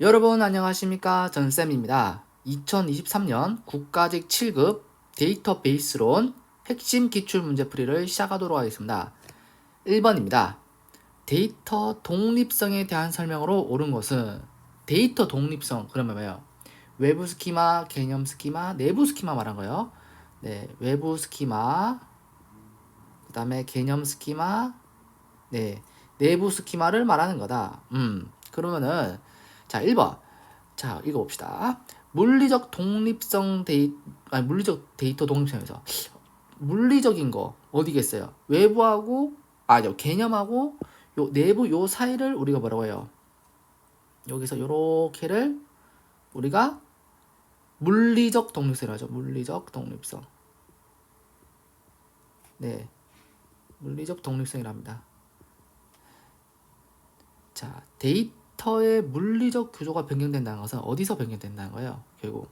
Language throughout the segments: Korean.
여러분 안녕하십니까 전쌤입니다. 2023년 국가직 7급 데이터베이스론 핵심 기출문제풀이를 시작하도록 하겠습니다. 1번입니다. 데이터 독립성에 대한 설명으로 옳은 것은 데이터 독립성 그러면 뭐예요? 외부 스키마, 개념 스키마, 내부 스키마 말한 거예요. 네, 외부 스키마, 그 다음에 개념 스키마, 네, 내부 스키마를 말하는 거다. 음, 그러면은 자, 1번. 자, 읽어봅시다. 물리적 독립성 데이, 아니, 물리적 데이터 독립성에서 물리적인 거 어디겠어요? 외부하고, 아니요, 개념하고 요 내부 요 사이를 우리가 뭐라고 해요? 여기서 요렇게를 우리가 물리적 독립성이라고 하죠. 물리적 독립성. 네. 물리적 독립성이랍니다. 자, 데이터 의 물리적 구조가 변경된다는 것은 어디서 변경된다는 거예요? 결국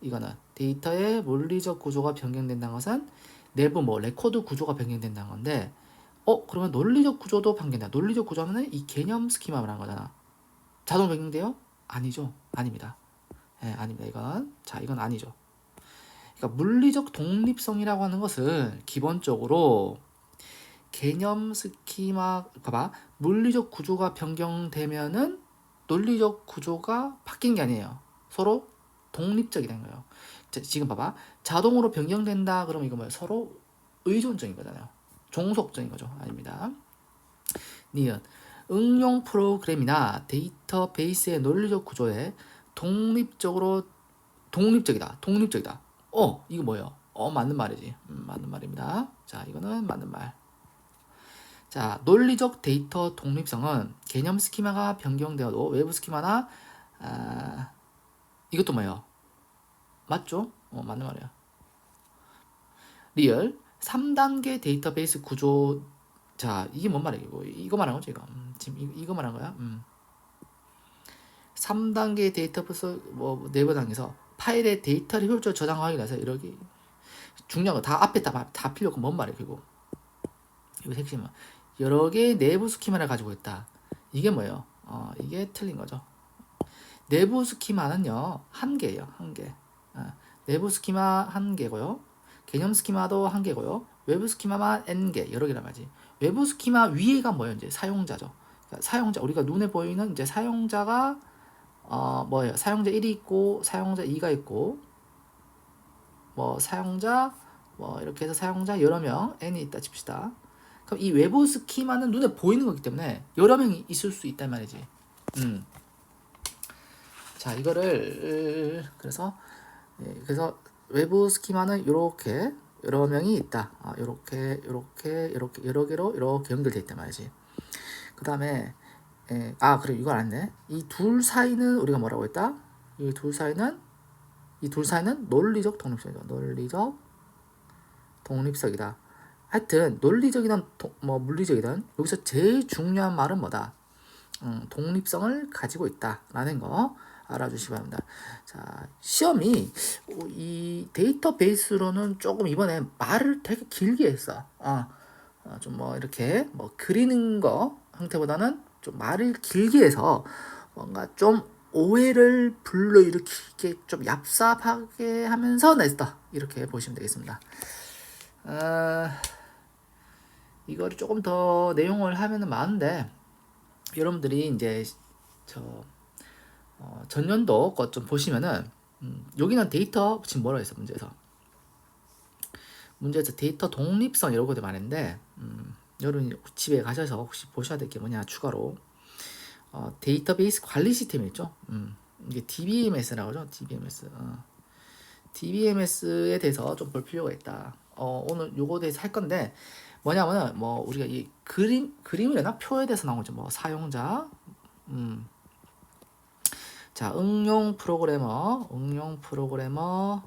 이거는 데이터의 물리적 구조가 변경된다는 것은 내부 뭐 레코드 구조가 변경된다는 건데 어 그러면 논리적 구조도 변경된다. 논리적 구조 하면은 이 개념 스키마 말하는 거잖아. 자동 변경돼요? 아니죠. 아닙니다. 예, 아닙니다. 이건 자 이건 아니죠. 그러니까 물리적 독립성이라고 하는 것은 기본적으로 개념 스키마 봐봐 물리적 구조가 변경되면은 논리적 구조가 바뀐 게 아니에요. 서로 독립적이 된 거예요. 자, 지금 봐봐 자동으로 변경된다 그러면 이거 뭐예요? 서로 의존적인 거잖아요. 종속적인 거죠. 아닙니다. 니은 응용 프로그램이나 데이터베이스의 논리적 구조에 독립적으로 독립적이다. 독립적이다. 어 이거 뭐예요? 어 맞는 말이지. 음, 맞는 말입니다. 자 이거는 맞는 말. 자, 논리적 데이터 독립성은 개념 스키마가 변경되어도 외부 스키마나 아, 이것도 뭐예요? 맞죠? 어, 맞는 말이야. 리얼 3단계 데이터베이스 구조 자, 이게 뭔 말이야? 이거 말하는 거죠, 이거. 음, 지금 이거, 이거 말하는 거야. 음. 3단계 데이터베이스 뭐 네버 단계에서 파일의 데이터를 효율적으로 저장하기 위해서 이렇게 중요한 거 다 앞에 다, 다 필요 없고 뭔 말이야, 그리고. 이거 핵심은 여러 개의 내부 스키마를 가지고 있다. 이게 뭐예요? 어, 이게 틀린 거죠. 내부 스키마는요, 한 개예요, 한 개. 어, 내부 스키마 한 개고요. 개념 스키마도 한 개고요. 외부 스키마만 n 개, 여러 개란 말이지. 외부 스키마 위에가 뭐예요? 이제 사용자죠. 그러니까 사용자, 우리가 눈에 보이는 이제 사용자가 어, 뭐예요? 사용자 1이 있고, 사용자 2가 있고, 뭐, 사용자, 뭐, 이렇게 해서 사용자 여러 명, n이 있다 칩시다. 그럼 이 외부 스키마는 눈에 보이는 거기 때문에 여러 명이 있을 수 있단 말이지. 음. 자, 이거를 그래서 예, 그래서 외부 스키마는 이렇게 여러 명이 있다. 아, 이렇게 이렇게 이렇게 여러 개로 이렇게 연결돼 있단 말이지. 그다음에 예, 아 그래 이거 알았네. 이 둘 사이는 우리가 뭐라고 했다? 이 둘 사이는 이 둘 사이는 논리적 독립성이다. 논리적 독립성이다. 하여튼 논리적이든 도, 뭐 물리적이든 여기서 제일 중요한 말은 뭐다? 음, 독립성을 가지고 있다라는 거 알아주시기 바랍니다. 자 시험이 이 데이터베이스로는 조금 이번에 말을 되게 길게 했어. 어, 어, 좀뭐 이렇게 뭐 그리는 거 형태보다는 좀 말을 길게 해서 뭔가 좀 오해를 불러일으키게 좀 얍삽하게 하면서 냈다 이렇게 보시면 되겠습니다. 어... 이거를 조금 더 내용을 하면은 많은데 여러분들이 이제 저 어, 전년도 것 좀 보시면은 음, 여기는 데이터 지금 뭐라 했어 문제에서? 문제에서 데이터 독립성 이런 것들 많은데 음, 여러분 집에 가셔서 혹시 보셔야 될 게 뭐냐 추가로. 어, 데이터베이스 관리 시스템 있죠? 음, 이게 DBMS라고 하죠? DBMS 어. DBMS에 대해서 좀 볼 필요가 있다. 어, 오늘 요거에 대해서 할 건데 뭐냐면은 뭐 우리가 이 그림 그림이나 표에 대해서 나온 거죠. 뭐 사용자 음. 자, 응용 프로그래머, 응용 프로그래머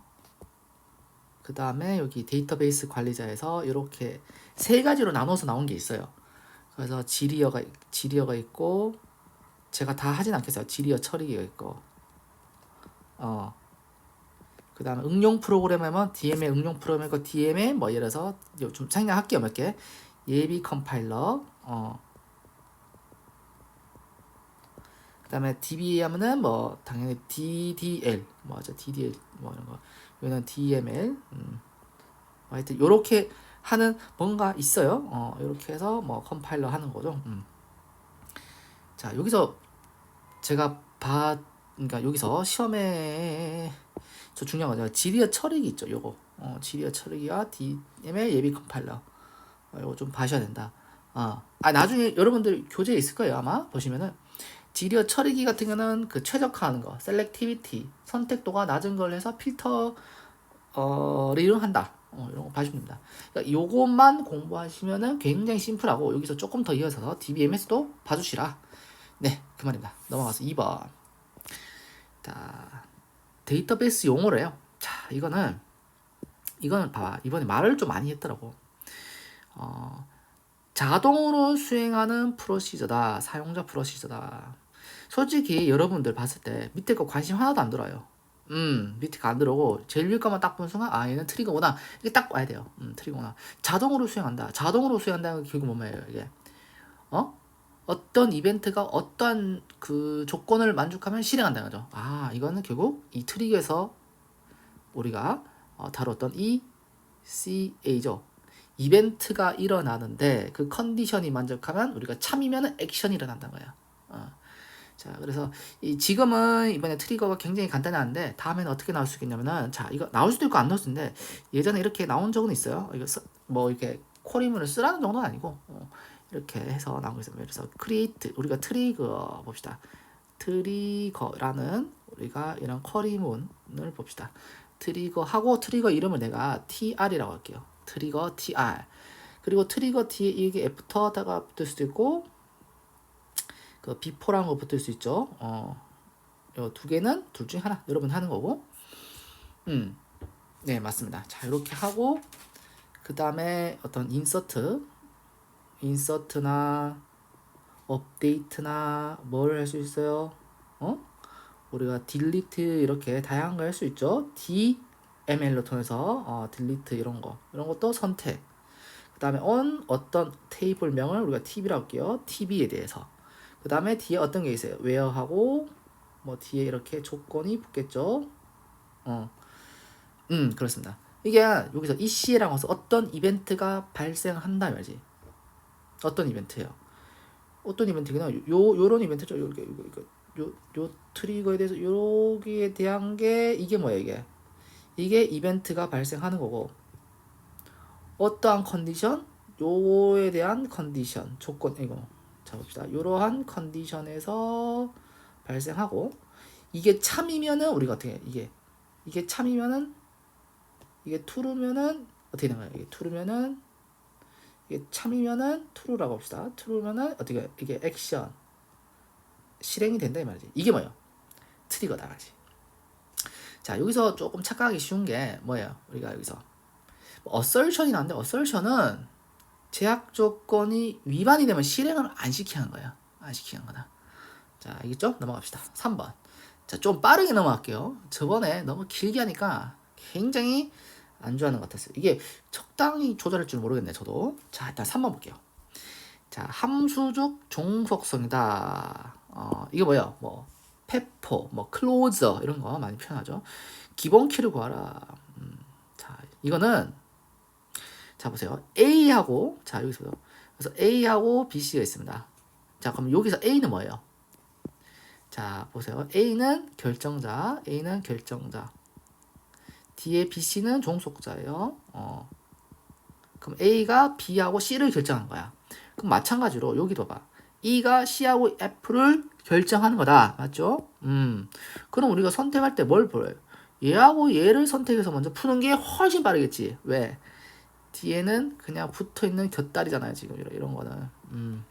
그 다음에 여기 데이터베이스 관리자에서 이렇게 세 가지로 나눠서 나온 게 있어요. 그래서 지리어가 지리어가 있고 제가 다 하진 않겠어요. 지리어 처리기가 있고 어. 그 다음에 응용 프로그램이면 DM의 응용 프로그램이고 DM의 뭐 예를 들어서 좀 생략할게요 몇 개. 예비 컴파일러 어. 그 다음에 DBA 하면은 뭐 당연히 DDL 뭐죠 DDL 뭐 이런 거 이거는 DML 음. 하여튼 요렇게 하는 뭔가 있어요. 어 이렇게 해서 뭐 컴파일러 하는 거죠. 음. 자 여기서 제가 봐 그러니까 여기서 시험에 저 중요한 거죠. 지리어 처리기 있죠. 요거 어, 지리어 처리기와 DML 예비 컴파일러 어, 요거 좀 봐셔야 된다. 어. 아 나중에 여러분들 교재에 있을 거예요 아마 보시면은 지리어 처리기 같은 경우는 그 최적화하는 거 셀렉티비티 선택도가 낮은 걸 해서 필터 어를 이용한다 어, 이런 거 봐주면 됩니다 그러니까 요것만 공부하시면은 굉장히 심플하고 여기서 조금 더 이어서 DBMS도 봐주시라 네그 말입니다 넘어가서 2번 자 데이터베이스 용어래요 자 이거는 이거는 봐봐 이번에 말을 좀 많이 했더라고 어 자동으로 수행하는 프로시저다. 사용자 프로시저다. 솔직히 여러분들 봤을 때 밑에 거 관심 하나도 안 들어요. 음, 밑에 거 안 들어오고 제일 위에 거만 딱 보는 순간 아 얘는 트리거구나. 이게 딱 와야 돼요. 음, 트리거구나. 자동으로 수행한다. 자동으로 수행한다는 게 결국 뭐예요, 이게? 어? 어떤 이벤트가 어떠한 그 조건을 만족하면 실행한다는 거죠. 아, 이거는 결국 이 트리거에서 우리가 어, 다뤘던 이 CA죠. 이벤트가 일어나는데 그 컨디션이 만족하면 우리가 참이면 액션이 일어난다는 거예요. 어. 자, 그래서 이 지금은 이번에 트리거가 굉장히 간단한데 다음에는 어떻게 나올 수 있겠냐면은 자, 이거 나올 수도 있고 안 나올 수도 있는데 예전에 이렇게 나온 적은 있어요. 이거 쓰, 뭐 이렇게 코리문을 쓰라는 정도는 아니고 어, 이렇게 해서 나오고 있어요. 그래서 크리에이트 우리가 트리거 봅시다. 트리거라는 우리가 이런 쿼리문을 봅시다. 트리거하고 트리거 이름을 내가 TR이라고 할게요. 트리거 TR 그리고 트리거 T 이게 애프터다가 붙을 수도 있고 그 비포라는 거 붙을 수 있죠. 어, 두 개는 둘 중에 하나 여러분 하는 거고. 음, 네 맞습니다. 자 이렇게 하고 그 다음에 어떤 인서트, 인서트나 업데이트나 뭘 할 수 있어요? 어? 우리가 딜리트 이렇게 다양한 거 할 수 있죠. D ML로 통해서 어, 딜리트 이런 거. 이런 것도 선택. 그 다음에 on 어떤 테이블명을 우리가 TV라고 할게요. TV에 대해서. 그 다음에 뒤에 어떤 게 있어요? where하고 뭐 뒤에 이렇게 조건이 붙겠죠? 어, 음 그렇습니다. 이게 여기서 EC라고 해서 어떤 이벤트가 발생한다 말이지 어떤 이벤트예요? 어떤 이벤트구나 요 요런 이벤트죠. 요게 요거 이거 요, 요 트리거에 대해서 요기에 대한 게 이게 뭐야 이게? 이게 이벤트가 발생하는 거고 어떠한 컨디션? 요거에 대한 컨디션 조건 이거 자 봅시다. 이러한 컨디션에서 발생하고 이게 참이면은 우리가 어떻게 해? 이게 이게 참이면은 이게 true면은 어떻게 거야 이게 true면은 이게 참이면은 true라고 합시다 true면은 어떻게 이게 액션 실행이 된다 이 말이지 이게 뭐예요 트리거다 말이지 자, 여기서 조금 착각하기 쉬운 게 뭐예요? 우리가 여기서 어설션이 나는데 어설션은 제약 조건이 위반이 되면 실행을 안 시키는 거예요. 안 시키는 거다. 자, 알겠죠? 넘어갑시다. 3번. 자, 좀 빠르게 넘어갈게요. 저번에 너무 길게 하니까 굉장히 안 좋아하는 것 같았어요. 이게 적당히 조절할 줄 모르겠네, 저도. 자, 일단 3번 볼게요. 자, 함수적 종속성이다. 어, 이게 뭐예요? 뭐, 페퍼, 뭐 클로저 이런 거 많이 표현하죠. 기본 키를 구하라. 음, 자, 이거는 자 보세요. A하고 자 여기서 그래서 A하고 BC가 있습니다. 자, 그럼 여기서 A는 뭐예요? 자, 보세요. A는 결정자, A는 결정자. 뒤에 BC는 종속자예요. 어. 그럼 A가 B하고 C를 결정한 거야. 그럼 마찬가지로 여기도 봐. E가 C하고 F를 결정하는 거다. 맞죠? 음. 그럼 우리가 선택할 때 뭘 보여요? 얘하고 얘를 선택해서 먼저 푸는 게 훨씬 빠르겠지. 왜? 뒤에는 그냥 붙어 있는 곁다리잖아요. 지금 이런, 이런 거는. 음.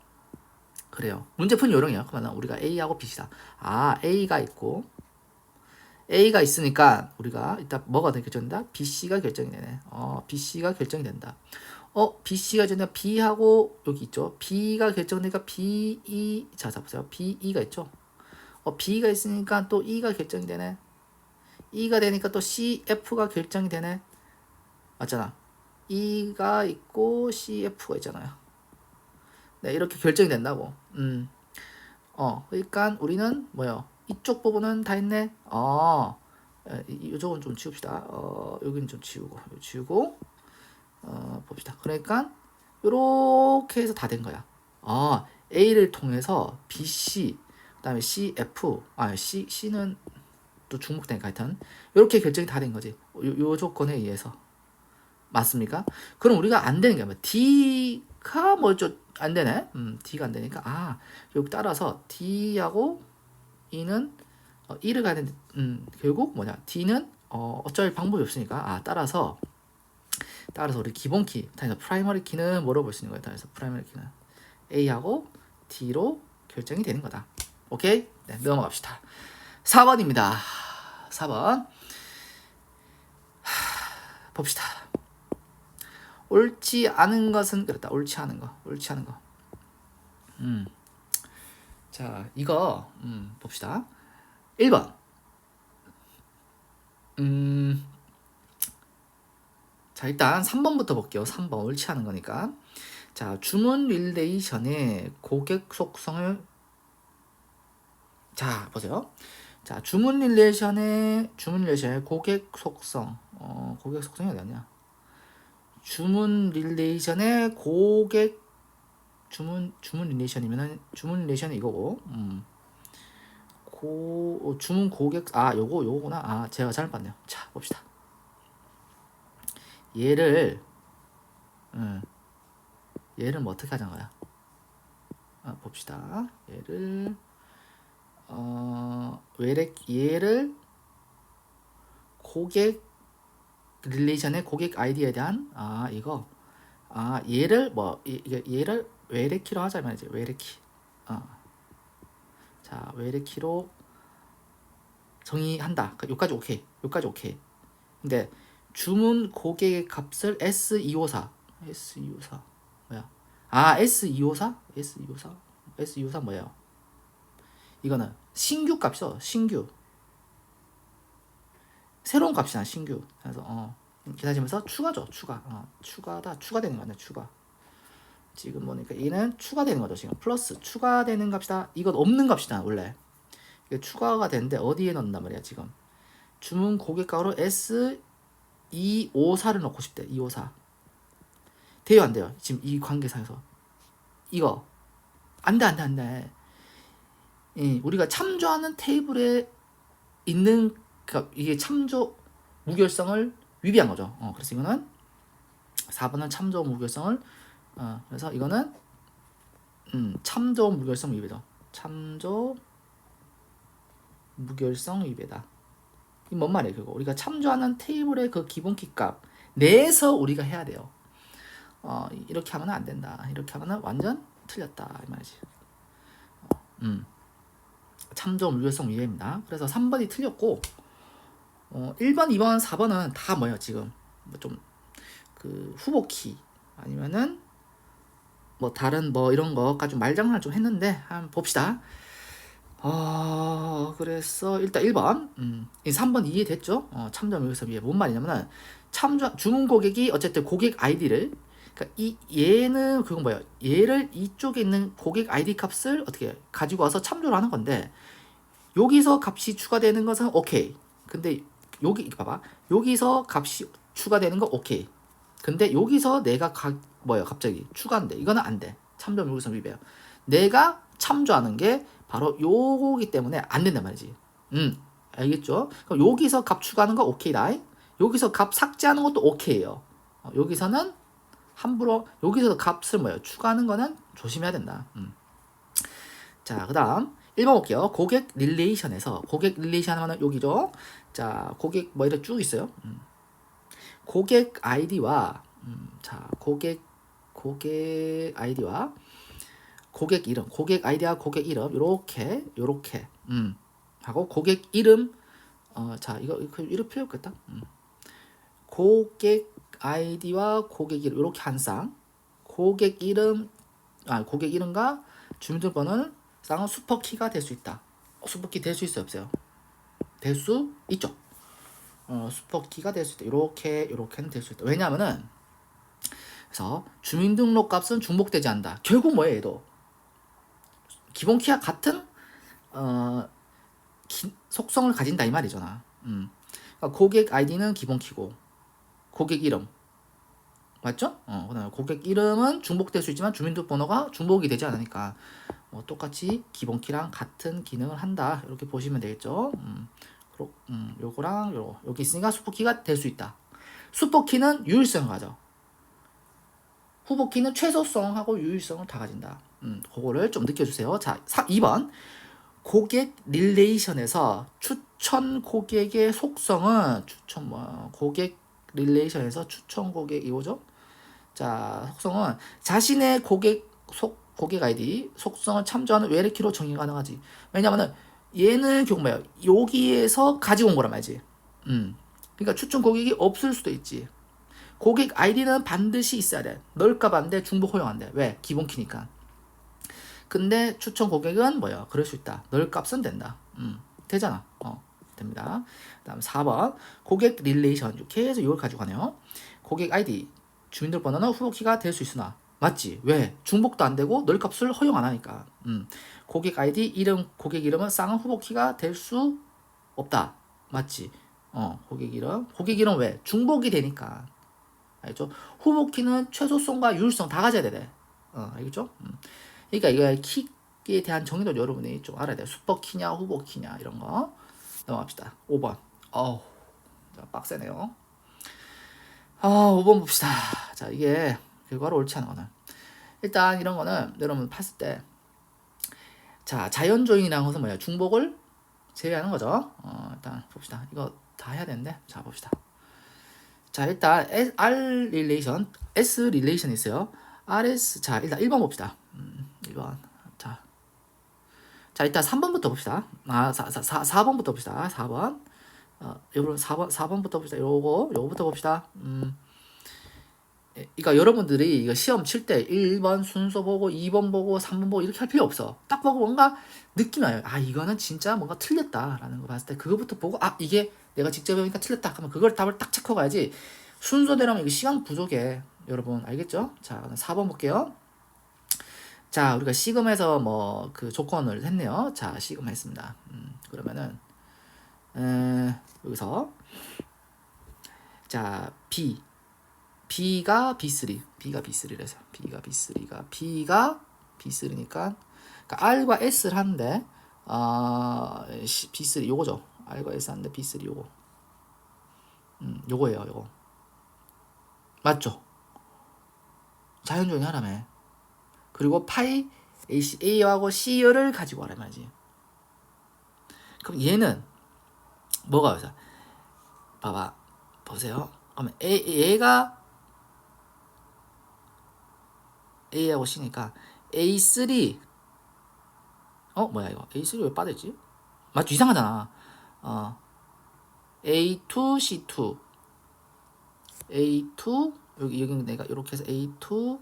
그래요. 문제 푸는 요령이에요. 그러면 우리가 A하고 B시다. 아, A가 있고 A가 있으니까 우리가 이따 뭐가 결정된다? BC가 결정이 되네. 어, BC가 결정이 된다. 어, BC가 전에 B하고 여기 있죠. B가 결정되니까 B, E 자, 잡보세요. B, E가 있죠. 어, B가 있으니까 또 E가 결정이 되네. E가 되니까 또 C, F가 결정이 되네. 맞잖아. E가 있고 C, F가 있잖아요. 네, 이렇게 결정이 된다고. 음. 어, 그러니까 우리는 뭐요? 이쪽 부분은 다 했네. 어, 에, 이- 이쪽은 좀 지웁시다. 어, 여기는 좀 지우고, 지우고, 어, 봅시다. 그러니까 이렇게 해서 다 된 거야. 어, A를 통해서 B, C, 그 다음에 C, F, 아, C, C는 또 중복되니까 하여튼 이렇게 결정이 다 된 거지. 요, 요 조건에 의해서 맞습니까? 그럼 우리가 안 되는 게 뭐야? D가 뭐죠? 안 되네. 음, D가 안 되니까 아 여기 따라서 D하고 E는 어, 1을 가야 되는데 음, 결국 뭐냐? D는 어, 어쩔 방법이 없으니까 아 따라서 따라서 우리 기본 키, 따라서 프라이머리 키는 뭐로 볼 수 있는 거예요? 따라서 프라이머리 키는 A하고 D로 결정이 되는 거다. 오케이? 네, 넘어갑시다. 4번입니다. 4번. 봅시다. 옳지 않은 것은 그렇다. 옳지 않은 거. 옳지 않은 거. 음. 자, 이거 음, 봅시다. 1번. 음. 자, 일단 3번부터 볼게요. 3번 옳지 않은 거니까. 자, 주문 릴레이션의 고객 속성을 자, 보세요. 자, 주문 릴레이션의 주문 릴레이션의 고객 속성. 어, 고객 속성이 어디 냐 주문 릴레이션의 고객 주문 주문 릴레이션이면은 주문 릴레이션이 이거고. 음. 고 어, 주문 고객 아, 요거 요거구나. 아, 제가 잘못 봤네요. 자, 봅시다. 얘를 음. 얘를 뭐 어떻게 하자는 거야? 아, 봅시다. 얘를 어, 외래 얘를 고객 릴레이션의 고객 아이디에 대한 아 이거 아 얘를 뭐 이- 얘를 외래키로 하자면 이제 외래키 어. 자 외래키로 정의한다 그 여기까지 오케이 여기까지 오케이 근데 주문 고객의 값을 S254 S254 뭐야 아 S254 S254 S254 뭐예요 이거는 신규 값이죠. 신규. 새로운 값이나 신규. 그래서 어 기다리면서 추가죠. 추가. 어, 추가다. 추가되는 거네. 추가. 지금 보니까 얘는 추가되는 거죠. 지금 플러스 추가되는 값이다. 이건 없는 값이다. 원래. 추가가 되는데 어디에 넣는단 말이야. 지금 주문 고객가로 S 254를 넣고 싶대. 254. 돼요 안 돼요? 지금 이 관계상에서 이거 안 돼 안 돼 안돼. 예, 우리가 참조하는 테이블에 있는 그 이게 참조 무결성을 위배한 거죠. 어, 그래서 이거는 4번은 참조 무결성을 어, 그래서 이거는 음, 참조 무결성 위배죠. 참조 무결성 위배다. 이 뭔 말이에요? 그거 우리가 참조하는 테이블의 그 기본 키값 내에서 우리가 해야 돼요. 어, 이렇게 하면 안 된다. 이렇게 하면 완전 틀렸다 이 말이지. 어, 음. 참조 무결성 위해입니다. 그래서 3번이 틀렸고 어, 1번, 2번, 4번은 다 뭐예요 지금 뭐 좀 그 후보 키 아니면은 뭐 다른 뭐 이런 거까지 좀 말장난을 좀 했는데 한번 봅시다. 어, 그래서 일단 1번, 음, 이 3번 이해됐죠? 어, 참조 무결성 위해 뭔 말이냐면은 참조 주문 고객이 어쨌든 고객 아이디를 그러니까 이 얘는 그건 뭐예요? 얘를 이쪽에 있는 고객 아이디 값을 어떻게 가지고 와서 참조를 하는 건데 여기서 값이 추가되는 것은 오케이. 근데 여기 봐봐. 여기서 값이 추가되는 거 오케이. 근데 여기서 내가 가, 뭐예요? 갑자기 추가인데 이거는 안 돼. 참조 무결성 위배요. 내가 참조하는 게 바로 요거기 때문에 안 된단 말이지. 음, 알겠죠? 그럼 여기서 값 추가하는 거 오케이다. 여기서 값 삭제하는 것도 오케이예요. 어, 여기서는 함부로 여기서 값을 뭐예요? 추가하는 거는 조심해야 된다. 음. 자, 그다음 1번 볼게요. 고객 릴레이션에서 고객 릴레이션 하면 여기죠. 자, 고객 뭐 이렇게 쭉 있어요. 음. 고객 아이디와 음, 자, 고객 고객 아이디와 고객 이름, 고객 아이디와 고객 이름 요렇게 요렇게 음. 하고 고객 이름 어, 자, 이거 이거 이름 필요 없겠다. 음. 고객 아이디와 고객 이름 이렇게 한 쌍. 고객 이름 아 고객 이름과 주민등록번호는 쌍은 슈퍼키가 될 수 있다. 어, 슈퍼키 될 수 있어요, 없어요? 될 수 있죠. 어, 슈퍼키가 될 수 있다. 이렇게 이렇게는 될 수 있다. 왜냐하면은 그래서 주민등록 값은 중복되지 않는다. 결국 뭐예요, 얘도 기본 키와 같은 어, 기- 속성을 가진다 이 말이잖아. 음. 그러니까 고객 아이디는 기본 키고 고객 이름 맞죠? 어, 그다음에 고객 이름은 중복될 수 있지만 주민등록번호가 중복이 되지 않으니까 뭐 똑같이 기본 키랑 같은 기능을 한다 이렇게 보시면 되겠죠. 음, 그렇, 음, 요거랑 요거 여기 있으니까 슈퍼키가 될 수 있다. 슈퍼키는 유일성을 가져. 후보키는 최소성하고 유일성을 다 가진다. 음, 그거를 좀 느껴주세요. 자, 4, 2번. 고객 릴레이션에서 추천 고객의 속성은 추천 뭐 고객 릴레이션에서 추천 고객 이거죠? 자, 속성은 자신의 고객 속 고객 아이디 속성을 참조하는 외래키로 정의 가능하지. 왜냐면은 얘는 결국 뭐야? 여기에서 가지고 온 거란 말이지. 음. 그러니까 추천 고객이 없을 수도 있지. 고객 아이디는 반드시 있어야 돼. 넓값 안 돼, 중복 허용 안 돼. 왜? 기본 키니까. 근데 추천 고객은 뭐야? 그럴 수 있다. 넓값은 된다. 음, 되잖아. 어, 됩니다. 다음 4번. 고객 릴레이션. 해서 이걸 가지고 가네요. 고객 아이디, 주민등록번호는 후보키가 될 수 있으나. 맞지? 왜? 중복도 안 되고 넓값을 허용 안 하니까. 음, 고객 아이디, 이름, 고객 이름은 쌍은 후보키가 될 수 없다. 맞지? 어, 고객 이름. 고객 이름 왜? 중복이 되니까. 알죠? 후보키는 최소성과 유일성 다 가져야 돼. 어, 알겠죠? 음. 그러니까 이거 키에 대한 정의도 여러분이 좀 알아야 돼요. 슈퍼키냐, 후보키냐 이런 거. 넘어갑시다. 5번. 어우, 자, 빡세네요. 아, 5번 봅시다. 자, 이게 결과로 옳지 않은 거는. 일단 이런 거는 여러분 봤을 때 자, 자연조인이라는 것은 뭐야? 중복을 제외하는 거죠. 어, 일단 봅시다. 이거 다 해야 되는데. 자, 봅시다. 자, 일단 S- R 릴레이션, S 릴레이션 있어요. RS 자, 일단 1번 봅시다. 음, 1번. 자. 자, 일단 3번부터 봅시다. 아, 4, 4, 4, 번부터 봅시다. 4번. 어, 여러분 4번 4번부터 봅시다. 요거 요거부터 봅시다. 음. 예, 그러니까 여러분들이 이거 시험 칠 때 1번 순서 보고 2번 보고 3번 보고 이렇게 할 필요 없어. 딱 보고 뭔가 느낌이 와요. 아, 이거는 진짜 뭔가 틀렸다라는 거 봤을 때 그거부터 보고 아, 이게 내가 직접 해보니까 틀렸다. 그러면 그걸 답을 딱 체크하고 가야지. 순서대로면 이거 시간 부족해. 여러분 알겠죠? 자, 4번 볼게요. 자, 우리가 시금에서 뭐 그 조건을 했네요. 자, 시금 했습니다. 음, 그러면은 에, 여기서 자, B B가 B3, B가 B3래서 B가 B3가 B가 B3니까 그러니까 R과 S를 하는데 아 B3 요거죠. R과 S 하는데 B3 요거. 음, 요거예요, 요거. 맞죠? 자연조인 하라며. 그리고 파이 A하고 C를 가지고 와라 말이지. 그럼 얘는 뭐가 여기서 봐봐 보세요. 그러면 A, 얘가 A하고 C니까 A3 어 뭐야 이거? A3 왜 빠졌지? 맞죠? 이상하잖아. 어. A2 C2 A2 여기 여기 내가 이렇게 해서 A2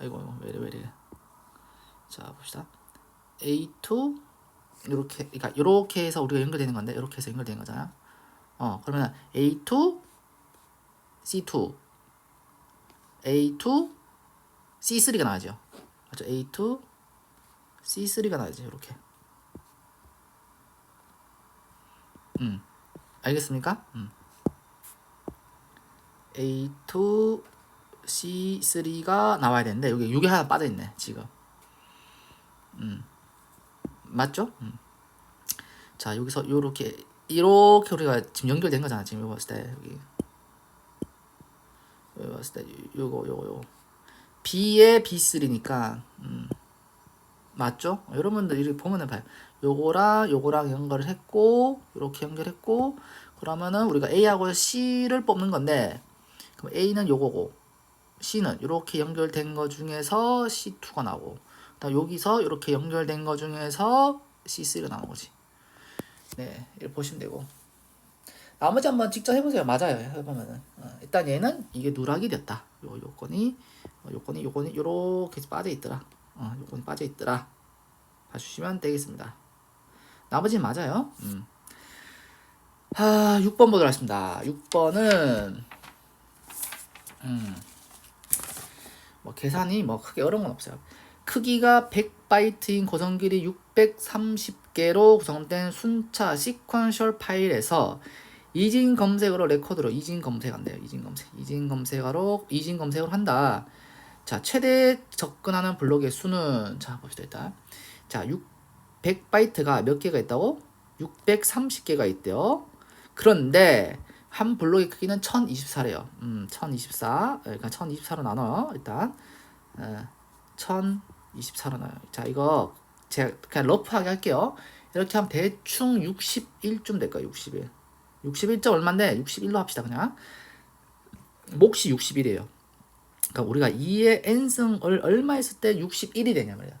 아이고 아이고 왜래 왜래. 자 봅시다. A2 이렇게 그러니까 이렇게 해서 우리가 연결되는 건데 이렇게 해서 연결되는 거잖아. 어 그러면 A2 C2 A2 C3가 나와죠. 맞죠? A2 C3가 나와죠 이렇게. 음. 알겠습니까? 음. A2 C3가 나와야 되는데 여기 6이 하나 빠져 있네 지금. 음. 맞죠? 음. 자 여기서 요렇게 이렇게 우리가 지금 연결된 거잖아 지금 이거 봤을 때 여기. 여기 봤을 때 요거 요거 요거 B의 B3니까 음 맞죠? 여러분들 이렇게 보면은 봐요. 요거랑 요거랑 연결을 했고 이렇게 연결했고 그러면은 우리가 A하고 C를 뽑는 건데 그럼 A는 요거고 C는 이렇게 연결된 거 중에서 C2가 나오고 그다음 여기서 이렇게 연결된 거 중에서 C3가 나오는 거지. 네, 이렇게 보시면 되고 나머지 한번 직접 해보세요. 맞아요. 해보면은 어, 일단 얘는 이게 누락이 됐다. 요 요건이 어, 요건이 요건이 요렇게 빠져 있더라. 어, 요건이 빠져 있더라. 봐주시면 되겠습니다. 나머지는 맞아요. 음. 하, 6번 보도록 하겠습니다. 6번은 음. 뭐 계산이 뭐 크게 어려운 건 없어요. 크기가 100바이트인 고성 길이 630개로 구성된 순차 시퀀셜 파일에서 이진 검색어로 레코드로 이진 검색한대요. 이진 검색. 이진 검색어로 이진 검색을 한다. 자, 최대 접근하는 블록의 수는 자, 봅시다 일단. 자, 600 바이트가 몇 개가 있다고? 630개가 있대요. 그런데 한 블록의 크기는 1024래요. 음, 1024. 그러니까 1024로 나눠요. 일단. 어, 1024로 나눠요. 자, 이거 제가 그냥 러프하게 할게요. 이렇게 하면 대충 61쯤 될 거예요. 61. 61점 얼마인데 61로 합시다 그냥. 몫이 61이에요. 그러니까 우리가 2의 n승을 얼마 했을 때 61이 되냐 말이야.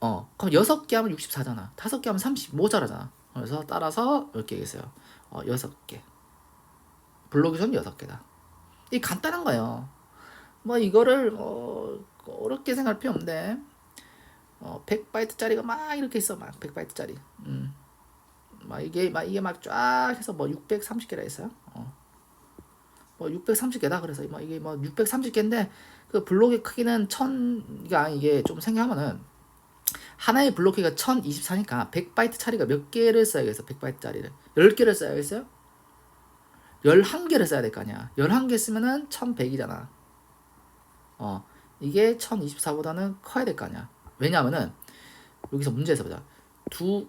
어, 그럼 6개 하면 64잖아. 5개 하면 30 모자라잖아. 그래서 따라서 몇 개겠어요? 어, 6개. 블록이 좀 6개다. 이 간단한 거예요. 뭐 이거를 어, 어렵게 생각할 필요 없는데 어, 100바이트짜리가 막 이렇게 있어. 막 100바이트짜리. 음. 막 이게 막 이게 막 쫙 해서 뭐 630개라 했어요. 어. 뭐 630개다 그래서 뭐 이게 뭐 630개인데 그 블록의 크기는 1000가 이게 좀 생각하면은 하나의 블록 크기가 1024니까 100바이트 짜리가 몇 개를 써야겠어? 100바이트 짜리를 10개를 써야겠어요? 11개를 써야 될 거 아니야. 11개 쓰면은 1100이잖아. 어. 이게 1024보다는 커야 될 거 아니야. 왜냐하면은 여기서 문제에서 보자. 두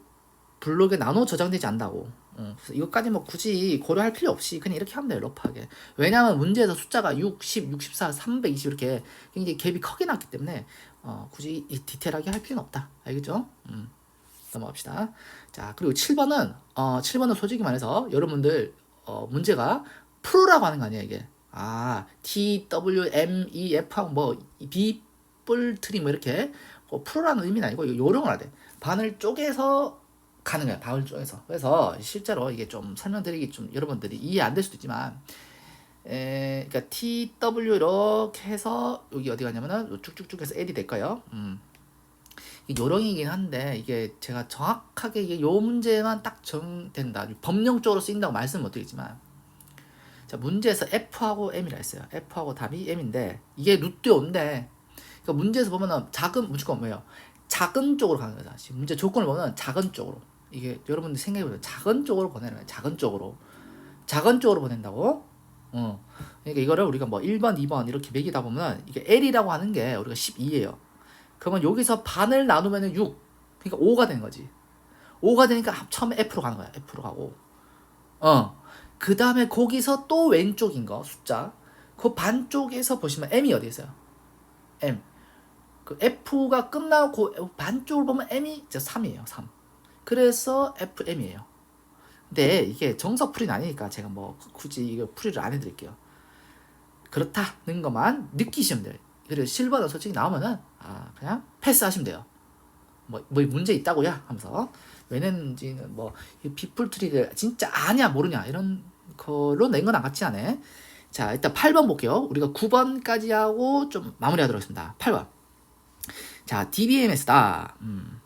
블록에 나눠 저장되지 않는다고. 어, 그래서 이것까지 뭐 굳이 고려할 필요 없이 그냥 이렇게 하면 돼요. 러프하게. 왜냐하면 문제에서 숫자가 60, 64, 320 이렇게 굉장히 갭이 크게 났기 때문에 어, 굳이 이 디테일하게 할 필요는 없다. 알겠죠? 음, 넘어갑시다. 자, 그리고 7번은 어, 7번은 솔직히 말해서 여러분들 어, 문제가 프로라고 하는 거 아니야 이게. 아, T, W, M, E, F 뭐 B, 뿔, 트리 뭐 이렇게 뭐 프로라는 의미는 아니고 요령을 돼. 반을 쪼개서 가는 거야. 바울 쪽에서. 그래서 실제로 이게 좀 설명드리기 좀 여러분들이 이해 안 될 수도 있지만 에, 그러니까 TW 이렇게 해서 여기 어디 가냐면은 쭉쭉쭉 해서 L이 될 거예요. 음. 요령이긴 한데 이게 제가 정확하게 이게 요 문제만 딱 정된다. 법령적으로 쓰인다고 말씀은 못 드리지만 자 문제에서 F하고 M이라 했어요. F하고 답이 M인데 이게 루트 5인데 그러니까 문제에서 보면은 작은 무조건 뭐예요? 작은 쪽으로 가는 거죠. 문제 조건을 보면 작은 쪽으로. 이게 여러분들 생각해보세요. 작은 쪽으로 보내는 거예요. 작은 쪽으로. 작은 쪽으로 보낸다고? 어. 그러니까 이거를 우리가 뭐 1번, 2번 이렇게 매기다 보면 이게 L이라고 하는 게 우리가 12예요. 그러면 여기서 반을 나누면 6. 그러니까 5가 되는 거지. 5가 되니까 처음에 F로 가는 거야. F로 가고. 어. 그 다음에 거기서 또 왼쪽인 거, 숫자. 그 반쪽에서 보시면 M이 어디 있어요? M. 그 F가 끝나고 반쪽을 보면 M이 3이에요. 3. 그래서 FM이에요. 근데 이게 정석 풀이는 아니니까 제가 뭐 굳이 이거 풀이를 안 해드릴게요. 그렇다는 것만 느끼시면 돼요. 그리고 실버가 솔직히 나오면은 아 그냥 패스하시면 돼요. 뭐, 뭐 문제 있다고요? 하면서 왜냐는지는 뭐 비풀 트리를 진짜 아냐 모르냐 이런 걸로 낸 건 안 같지 않아? 자 일단 8번 볼게요. 우리가 9번까지 하고 좀 마무리하도록 하겠습니다. 8번. 자 DBMS다. 음.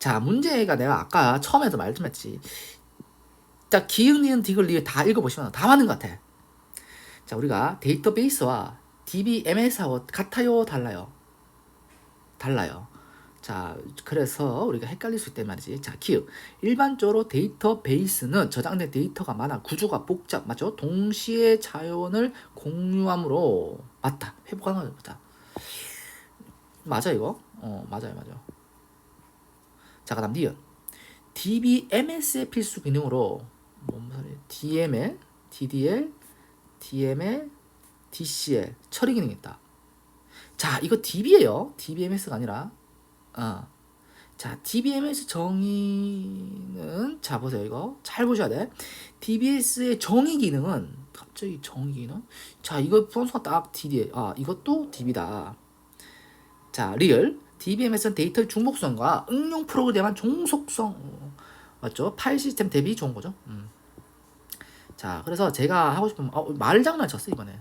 자, 문제가 내가 아까 처음에도 말 좀 했지. 자, 기흥, 니은, 디귿, 리을 다 읽어보시면 다 맞는 것 같아. 자, 우리가 데이터베이스와 DBMS하고 같아요? 달라요? 달라요. 자, 그래서 우리가 헷갈릴 수 있단 말이지. 자, 기억. 일반적으로 데이터베이스는 저장된 데이터가 많아. 구조가 복잡, 맞죠? 동시에 자원을 공유함으로 맞다. 회복하는 거다. 맞아, 이거? 어, 맞아요, 맞아요. 자, 그 다음 니은. DBMS의 필수 기능으로? DML, DDL, DML, DCL 처리 기능이 있다. 자, 이거 DB예요. DBMS가 아니라. 어. 자, DBMS 정의는 자 보세요 이거 잘 보셔야 돼. DBS의 정의 기능은 갑자기 정의 기능? 자, 이거 선수가 딱 DD. 아, 이것도 DB다. 자, 리얼 DBMS는 데이터의 중복성과 응용 프로그램한 종속성 맞죠? 파일 시스템 대비 좋은 거죠. 음. 자, 그래서 제가 하고 싶은 어, 말 장난 쳤어 이번에.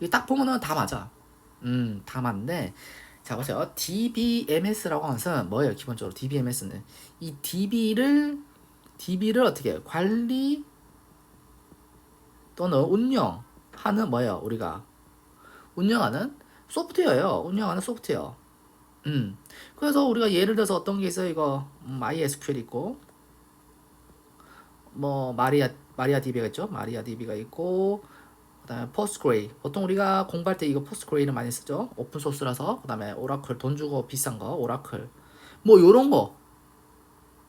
이게 딱 보면은 다 맞아. 음, 다 맞는데 자 보세요. DBMS라고 하는 것은 뭐예요? 기본적으로 DBMS는 이 DB를 DB를 어떻게 해요? 관리 또는 운영하는 뭐예요? 우리가 운영하는 소프트웨어예요. 운영하는 소프트웨어. 음. 그래서 우리가 예를 들어서 어떤 게 있어요? 이거 음, MySQL 있고 뭐 마리아 마리아 DB가 있죠. 마리아 DB가 있고 그다음에 포스트그레이. 보통 우리가 공부할 때 이거 포스트그레이를 많이 쓰죠. 오픈 소스라서. 그다음에 오라클 돈 주고 비싼 거 오라클. 뭐 요런 거.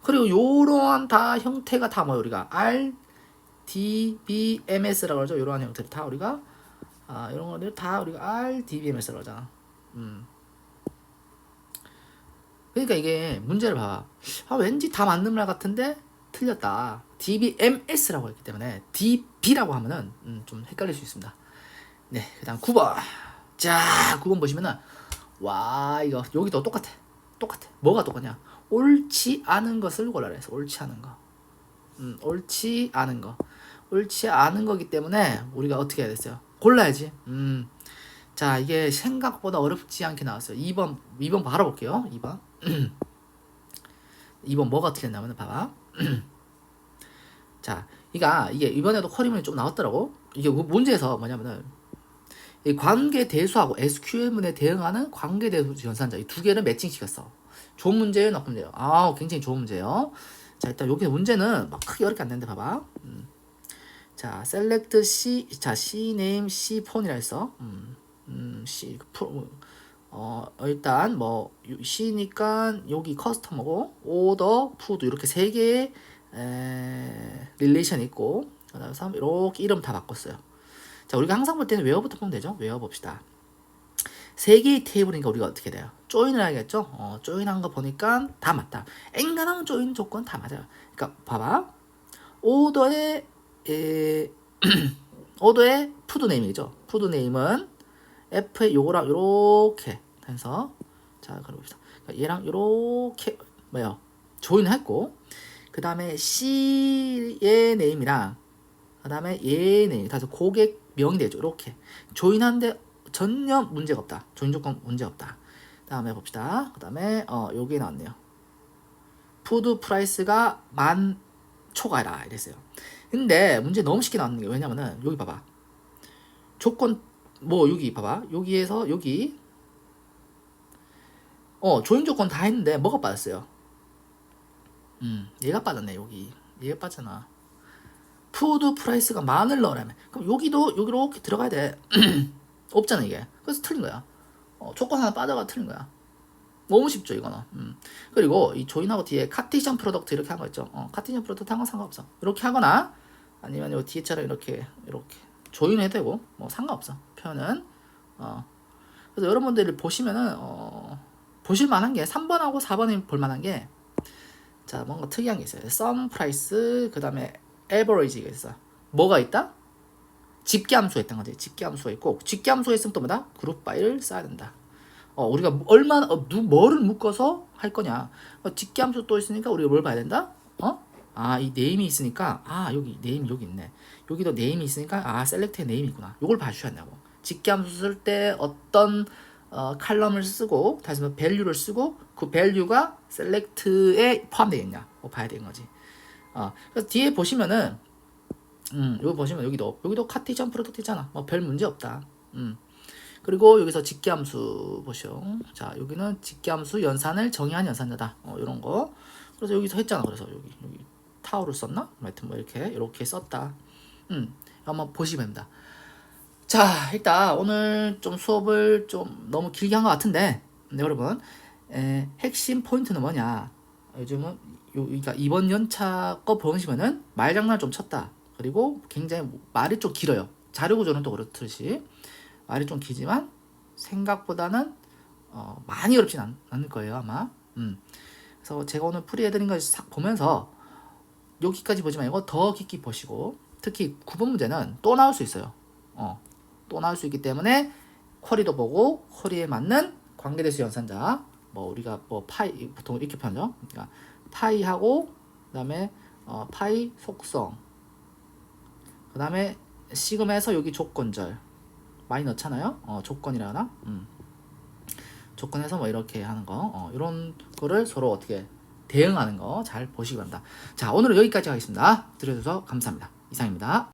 그리고 요러한 다 형태가 다 뭐 우리가 R DBMS라고 하죠. 요러한 형태를 다 우리가 아, 이런 것들 다 우리가 RDBMS라고 하잖아. 음. 그러니까 이게 문제를 봐봐. 아, 왠지 다 맞는 말 같은데 틀렸다. DBMS라고 했기 때문에 DB라고 하면은 음, 좀 헷갈릴 수 있습니다. 네, 그다음 9번. 자, 9번 보시면은 와 이거 여기도 똑같아. 똑같아. 뭐가 똑같냐? 옳지 않은 것을 골라라 해서 옳지 않은 거. 음, 옳지 않은 거. 옳지 않은 거기 때문에 우리가 어떻게 해야 됐어요? 골라야지. 음. 자, 이게 생각보다 어렵지 않게 나왔어요. 2번, 2번 바로 볼게요. 2번. 2번 뭐가 틀렸냐면 봐봐. 자, 이가 이게 이번에도 커리문이 좀 나왔더라고. 이게 그 문제에서 뭐냐면은 이 관계 대수하고 SQL문에 대응하는 관계 대수 연산자 이 두 개를 매칭시켰어. 좋은 문제예요, 나쁜 문제예요? 아, 굉장히 좋은 문제예요. 자, 일단 여기 문제는 막 크게 어렵게 안 되는데 봐봐. 음. 자, select C, 자, C name C 폰이라 했어. 음, 음, C, 프- 어, 일단 뭐 C니까 여기 커스터머고 오더, 푸드 이렇게 세 개의 에, 릴레이션 있고 그다음에 3 이렇게 이름 다 바꿨어요. 자, 우리가 항상 볼 때는 웨어부터 보면 되죠. 웨어 봅시다. 세 개의 테이블이니까 우리가 어떻게 돼요? 조인을 하겠죠? 어, 조인한 거 보니까 다 맞다. 엔간하면 조인 조건 다 맞아요. 그러니까 봐봐. 오더의 에, 오더의 푸드 네임이죠. 푸드 네임은 F의 요거랑 요렇게 해서 자, 그래 봅시다. 그러니까 얘랑 요렇게 뭐요? 조인했고 그 다음에 C의 네임이랑 그 다음에 얘의 네임 다서 고객 명이 되죠. 이렇게 조인하는데 전혀 문제가 없다. 조인 조건 문제 없다. 다음에 봅시다. 그 다음에 어 여기 나왔네요. 푸드 프라이스가 만 초과해라 이랬어요. 근데 문제 너무 쉽게 나왔는 게 왜냐면은 여기 봐봐. 조건 뭐 여기 봐봐. 여기에서 여기 어 조인 조건 다 했는데 뭐가 빠졌어요? 음 얘가 빠졌네 여기 얘가 빠졌나? 푸드 프라이스가 만을 넣으라면 그럼 여기도 여기로 이렇게 들어가야 돼. 없잖아 이게. 그래서 틀린 거야. 어, 조건 하나 빠져가 틀린 거야. 너무 쉽죠 이거는. 음. 그리고 이 조인하고 뒤에 카티션 프로덕트 이렇게 한 거 있죠. 어, 카티션 프로덕트 한 건 상관없어. 이렇게 하거나 아니면 요 뒤에처럼 이렇게 이렇게 조인해도 되고 뭐 상관없어. 표현은 어. 그래서 여러분들이 보시면은 어, 보실 만한 게 3번하고 4번이 볼 만한 게 자, 뭔가 특이한 게 있어요. sum price 그다음에 average가 있어. 뭐가 있다? 집계함수 했던 거지. 집계함수가 있고 집계함수가 있으면 또 뭐다? 그룹 바이를 써야 된다. 어, 우리가 얼마나 어, 누 뭐를 묶어서 할 거냐? 어, 집계함수 또 있으니까 우리가 뭘 봐야 된다? 어? 아, 이 네임이 있으니까 아, 여기 네임 여기 있네. 여기도 네임이 있으니까 아, 셀렉트의 네임이 있구나. 요걸 봐 주셔야 된다고. 집계함수 쓸 때 어떤 어, 칼럼을 쓰고 다시 말해 밸류를 쓰고 그 밸류가 셀렉트에 포함되겠냐? 뭐 봐야 되는 거지. 어, 그래서 뒤에 보시면은 음, 여기 보시면 여기도 여기도 카티전 프로덕트 있잖아. 뭐 별 문제 없다. 음. 그리고 여기서 직계함수 보시오. 자, 여기는 직계함수 연산을 정의한 연산자다. 어, 이런 거. 그래서 여기서 했잖아. 그래서 여기 여기 타오를 썼나? 하여튼 뭐 이렇게 이렇게 썼다. 음. 한번 보시면 됩니다. 자, 일단 오늘 좀 수업을 좀 너무 길게 한 것 같은데, 네, 여러분, 에, 핵심 포인트는 뭐냐? 요즘은 요, 그러니까 이번 연차 거 보시면은 말장난 좀 쳤다. 그리고 굉장히 말이 좀 길어요. 자료 구조는 또 그렇듯이 말이 좀 길지만 생각보다는 어, 많이 어렵진 않, 않을 거예요 아마. 음. 그래서 제가 오늘 풀이해드린 걸 싹 보면서 여기까지 보지 말고 더 깊게 보시고 특히 9번 문제는 또 나올 수 있어요. 어, 또 나올 수 있기 때문에 쿼리도 보고 쿼리에 맞는 관계대수 연산자 뭐 우리가 뭐 파이 보통 이렇게 표현하죠. 그러니까 파이하고 그다음에 어, 파이 속성 그다음에 시그마에서 여기 조건절 많이 넣잖아요. 어, 조건이라 하나? 음. 조건에서 뭐 이렇게 하는 거 어, 이런 거를 서로 어떻게 대응하는 거 잘 보시기 바랍니다. 자 오늘은 여기까지 하겠습니다. 들어주셔서 감사합니다. 이상입니다.